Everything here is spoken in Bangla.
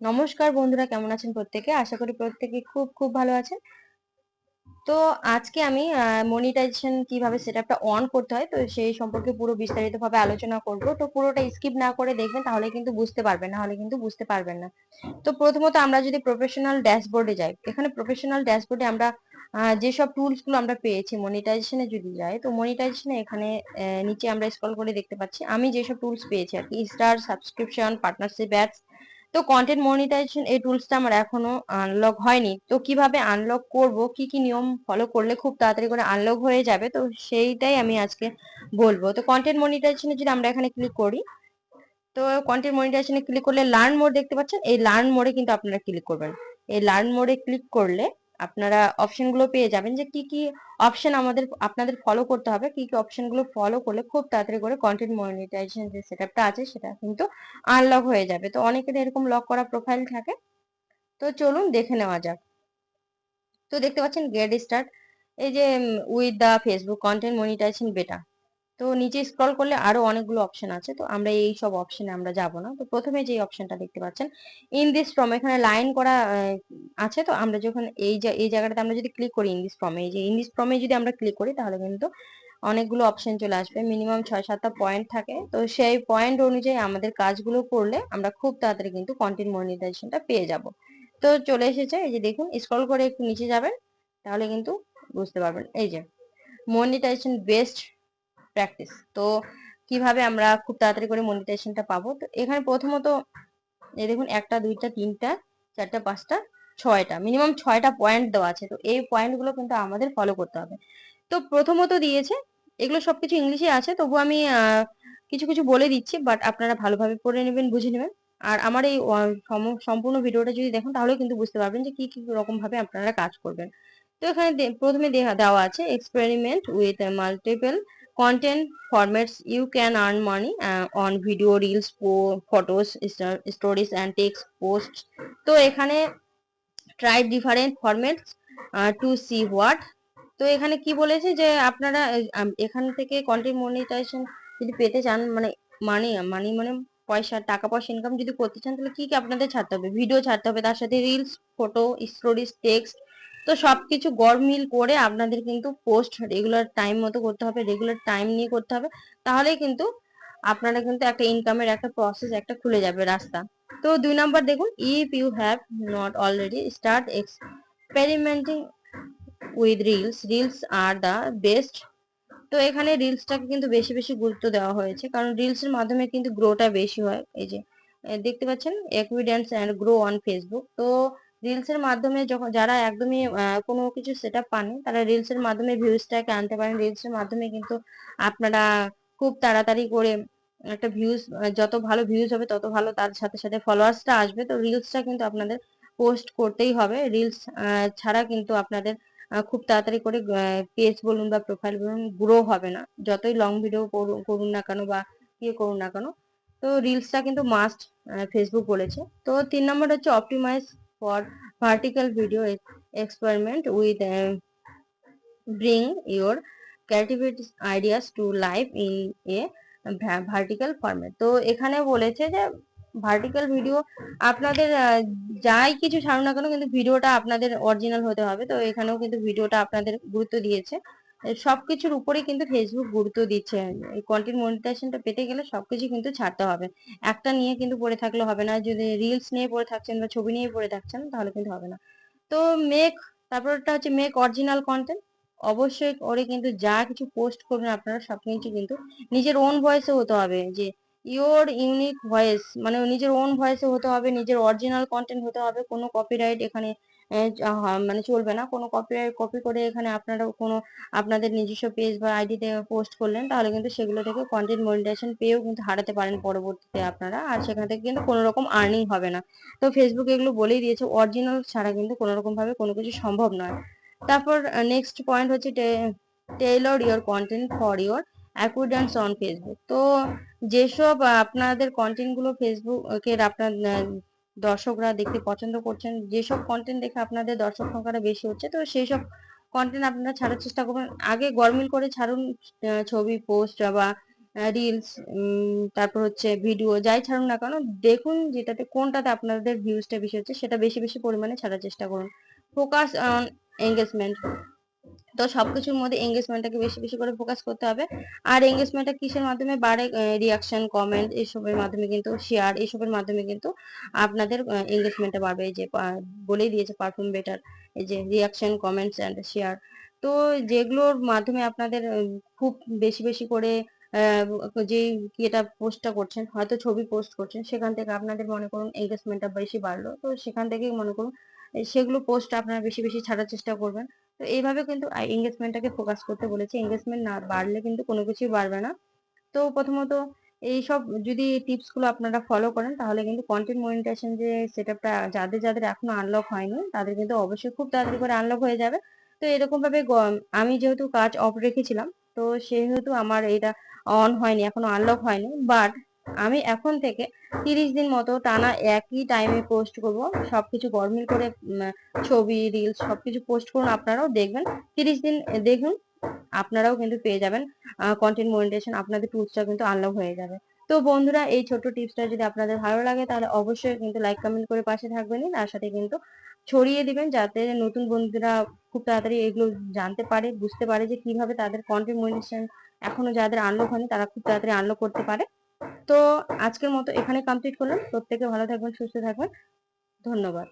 নমস্কার বন্ধুরা, কেমন আছেন প্রত্যেকে? আশা করি প্রত্যেকে খুব খুব ভালো আছেন। তো আজকে আমি মনিটাইজেশন কীভাবে সেটআপটা অন করতে হয়, তো সেই সম্পর্কে পুরো বিস্তারিত ভাবে আলোচনা করব। তো পুরোটা স্কিপ না করে দেখবেন, তাহলে কিন্তু বুঝতে পারবেন না হলে কিন্তু বুঝতে পারবেন না। তো প্রথমত আমরা যদি প্রফেশনাল ড্যাশবোর্ডে যাই, এখানে প্রফেশনাল ড্যাশবোর্ডে আমরা যেসব টুলসগুলো আমরা পেয়েছি মনিটাইজেশনে যদি যাই, তো মনিটাইজেশনে এখানে নিচে আমরা স্ক্রল করে দেখতে পাচ্ছি, আমি যেসব টুলস পেয়েছি আর কি স্টার সাবস্ক্রিপশন পার্টনারশিপ অ্যাডস তো কন্টেন্ট মনিটাইজেশন এই টুলসটা আমার এখনও আনলক হয়নি। তো কীভাবে আনলক করব, কি কি নিয়ম ফলো করলে খুব তাড়াতাড়ি করে আনলক হয়ে যাবে, তো সেইটাই আমি আজকে বলব। তো কন্টেন্ট মনিটাইজেশনে যদি আমরা এখানে ক্লিক করি, তো কন্টেন্ট মনিটাইজেশনে ক্লিক করলে লার্ন মোড দেখতে পাচ্ছেন? এই লার্ন মোডে কিন্তু আপনারা ক্লিক করবেন। এই লার্ন মোডে ক্লিক করলে আপনারা অপশনগুলো পেয়ে যাবেন যে কি কি অপশন আমাদের, আপনাদের ফলো করতে হবে, কি কি অপশনগুলো ফলো করলে খুব তাড়াতাড়ি করে কন্টেন্ট মনিটাইজেশন যে সেটআপটা আছে সেটা কিন্তু আনলক হয়ে যাবে। তো অনেকের এরকম লক করা প্রোফাইল থাকে। তো চলুন দেখে নেওয়া যাক। তো দেখতে পাচ্ছেন গেট স্টার্ট এই যে, with the Facebook content monetization beta তো নিচে স্ক্রল করলে আরও অনেকগুলো অপশন আছে। তো আমরা এই সব অপশনে আমরা যাব না। তো প্রথমে যে অপশনটা দেখতে পাচ্ছেন ইন দিস ফ্রম এখানে লাইন করা আছে। তো আমরা যখন এই এই জায়গাটাতে আমরা যদি ক্লিক করি ইন দিস ফ্রমে এই যে ইন দিস ফ্রমে যদি আমরা ক্লিক করি, তাহলে কিন্তু অনেকগুলো অপশন চলে আসবে। মিনিমাম ছয় সাতটা পয়েন্ট থাকে। তো সেই পয়েন্ট অনুযায়ী আমাদের কাজগুলো করলে আমরা খুব তাড়াতাড়ি কিন্তু কন্টেন্ট মনিটাইজেশনটা পেয়ে যাব। তো চলে এসেছে, এই যে দেখুন স্ক্রল করে একটু নিচে যাবেন, তাহলে কিন্তু বুঝতে পারবেন। এই যে মনিটাইজেশন বেস্ট প্র্যাকটিস তো কীভাবে আমরা খুব তাড়াতাড়ি করে মনিটাইজেশনটা পাবো? তো এখানে প্রথমত, এই দেখুন, একটা, দুইটা, তিনটা, চারটা, পাঁচটা, ছয়টা মিনিমাম ছয়টা পয়েন্ট দেওয়া আছে। তো এই পয়েন্টগুলো কিন্তু আমাদের ফলো করতে হবে। তো প্রথমত দিয়েছে, এগুলো সবকিছু ইংলিশে আছে, তবু আমি কিছু কিছু বলে দিচ্ছি বাট আপনারা ভালোভাবে পড়ে নেবেন, বুঝে নেবেন। আর আমার এই সম্পূর্ণ ভিডিওটা যদি দেখেন তাহলে কিন্তু বুঝতে পারবেন যে কি কি রকম ভাবে আপনারা কাজ করবেন। তো এখানে প্রথমে দেওয়া আছে experiment with multiple content formats you can earn money uh, on video reels photos stories and text posts. তো এখানে try different formats uh, to see what. তো এখানে কি বলেছে যে আপনারা এখান থেকে কন্টেন্ট মনিটাইজেশন যদি পেতে চান মানে মানি মানি মানে পয়সা টাকা পয়সা ইনকাম যদি করতে চান তাহলে কি কি আপনাদের ছাড়তে হবে? ভিডিও ছাড়তে হবে তার সাথে রিলস ফটো স্টোরিজ টেক্সট তো সবকিছু গড়মিল করে আপনাদের কিন্তু পোস্ট রেগুলার টাইম মতো করতে হবে রেগুলার টাইম নিয়ে করতে হবে, তাহলেই কিন্তু আপনারা কিন্তু একটা ইনকামের একটা প্রসেস একটা খুলে যাবে রাস্তা। তো দুই নাম্বার দেখুন if you have not already start experimenting with reels reels are the best তো এখানে রিলসটাকে কিন্তু বেশি বেশি গুরুত্ব দেওয়া হয়েছে, কারণ রিলসের মাধ্যমে কিন্তু গ্রোটা বেশি হয়, এই যে দেখতে পাচ্ছেন audience and grow on Facebook তো রিলস এর মাধ্যমে যখন, যারা একদমই কোনো কিছু সেট আপ পাননি, তারা রিলস এর মাধ্যমে ভিউজটাকে আনতে পারেন। রিলস এর মাধ্যমে কিন্তু আপনারা খুব তাড়াতাড়ি করে একটা ভিউজ যত ভালো ভিউজ হবে, তত ভালো তার সাথে সাথে ফলোয়ার্সটা আসবে। তো রিলসটা কিন্তু আপনাদের পোস্ট করতেই হবে। রিলস ছাড়া কিন্তু আপনাদের খুব তাড়াতাড়ি করে পেজ বলুন বা প্রোফাইল বলুন গ্রো হবে না। যতই লং ভিডিও করুন না কেন বা ইয়ে করুন না কেন। তো রিলসটা কিন্তু মাস্ট ফেসবুক বলেছে। তো তিন নম্বর হচ্ছে optimize for vertical video experiment with uh, bring your creativity ideas to life in a vertical format তো এখানে বলেছে যে ভার্টিক্যাল ভিডিও আপনাদের যাই কিছু ছাড়ুন না কেন কিন্তু ভিডিওটা আপনাদের অরিজিনাল হতে হবে। তো এখানেও কিন্তু ভিডিওটা আপনাদের গুরুত্ব দিয়েছে। সবকিছুর উপরেই কিন্তু ফেসবুক গুরুত্ব দিচ্ছে। কন্টেন্ট মনিটাইজেশনটা পেতে গেলে সবকিছু কিন্তু ছাড়তে হবে। একটা নিয়ে কিন্তু পড়ে থাকলে হবে না। যদি রিলস নিয়ে পড়ে থাকছেন বা ছবি নিয়ে পড়ে থাকছেন, তাহলে কিন্তু হবে না। তো মেক তারপরটা হচ্ছে মেক অরিজিনাল কন্টেন্ট অবশ্যই ওরে কিন্তু যা কিছু পোস্ট করবেন আপনারা সবকিছু কিন্তু নিজের ওন ভয়েসে হতে হবে। যে ইওর ইউনিক ভয়েস মানে নিজের ওন ভয়েসে হতে হবে, নিজের অরিজিনাল কন্টেন্ট হতে হবে। কোনো কপিরাইট এখানে মানে চলবে না। কোনো কপিরাইট কপি করে এখানে আপনারা কোনো আপনাদের নিজস্ব পেজ বা আইডিতে পোস্ট করলেন তাহলে কিন্তু সেগুলো থেকে কন্টেন্ট মনিটাইজেশন পেয়েও কিন্তু হারাতে পারেন পরবর্তীতে আপনারা। আর সেখান থেকে কিন্তু কোনো রকম আর্নিং হবে না। তো ফেসবুক এগুলো বলেই দিয়েছে অরিজিনাল ছাড়া কিন্তু কোনো রকম ভাবে কোনো কিছু সম্ভব নয়। তারপর নেক্সট পয়েন্ট হচ্ছে tailor your content for your audience on Facebook তো যেসব আপনাদের কন্টেন্টগুলো ফেসবুকের আপনার দর্শকরা দেখতে পছন্দ করছেন। যেসব কন্টেন্ট দেখে আপনাদের দর্শক সংখ্যাটা বেশি হচ্ছে, তো সেই সব কন্টেন্ট আপনারা ছাড়ার চেষ্টা করবেন। আগে গরমিল করে ছাড়ুন ছবি পোস্ট বা রিলস তারপর হচ্ছে ভিডিও যাই ছাড়ুন না কেন, দেখুন যেটাতে কোনটাতে আপনাদের ভিউজটা বেশি হচ্ছে, সেটা বেশি বেশি পরিমাণে ছাড়ার চেষ্টা করুন। ফোকাস অন এঙ্গেজমেন্ট তো সবকিছুর মধ্যে এঙ্গেজমেন্টটাকে বেশি বেশি করে ফোকাস করতে হবে। আর এঙ্গেজমেন্টটা কিসের মাধ্যমে বাড়ে? রিয়াকশন কমেন্ট এইসবের মাধ্যমে কিন্তু শেয়ার এইসবের মাধ্যমে কিন্তু আপনাদের এঙ্গেজমেন্টটা বাড়বে। এই যে বলেই দিয়েছে পারফিউম বেটার এই যে রিয়াকশন কমেন্টস অ্যান্ড শেয়ার তো যেগুলোর মাধ্যমে আপনাদের খুব বেশি বেশি করে যে এটা পোস্টটা করছেন, হয়তো ছবি পোস্ট করছেন, সেখান থেকে আপনাদের মনে করুন এঙ্গেজমেন্টটা বেশি বাড়লো। তো সেখান থেকেই মনে করুন সেগুলো পোস্ট আপনারা বেশি বেশি ছাড়ার চেষ্টা করবেন। তো এইভাবে কিন্তু এঙ্গেজমেন্টটাকে ফোকাস করতে বলেছে। এঙ্গেজমেন্ট না বাড়লে কিন্তু কোনো কিছুই বাড়বে না। তো প্রথমত এইসব যদি টিপসগুলো আপনারা ফলো করেন, তাহলে কিন্তু কন্টেন্ট মনিটাইজেশন যে সেটআপটা যাদের যাদের এখনও আনলক হয়নি, তাদের কিন্তু অবশ্যই খুব তাড়াতাড়ি করে আনলক হয়ে যাবে। তো এরকম ভাবে আমি যেহেতু কাজ অফ রেখেছিলাম, তো সেহেতু আমার এটা অন হয়নি, এখনও আনলক হয়নি বাট আমি এখন থেকে তিরিশ দিন মতো টানা একই টাইমে পোস্ট করব। সবকিছু গরমিল করে ছবি রিলস সবকিছু পোস্ট করুন। আপনারাও দেখবেন। তিরিশ দিন দেখুন, আপনারাও কিন্তু পেয়ে যাবেন কন্টেন্ট মনিটাইজেশন আপনাদের টুলসটা কিন্তু আনলক হয়ে যাবে। তো বন্ধুরা, এই ছোট্ট টিপসটা যদি আপনাদের ভালো লাগে, তাহলে অবশ্যই কিন্তু লাইক কমেন্ট করে পাশে থাকবেনই তার সাথে কিন্তু ছড়িয়ে দিবেন যাতে নতুন বন্ধুরা খুব তাড়াতাড়ি এগুলো জানতে পারে, বুঝতে পারে যে কীভাবে তাদের কন্টেন্ট মনিটাইজেশন এখনও যাদের আনলক হয়নি, তারা খুব তাড়াতাড়ি আনলক করতে পারে। তো আজকের মতো এখানে কমপ্লিট করলাম। প্রত্যেকে ভালো থাকবেন সুস্থ থাকবেন। ধন্যবাদ।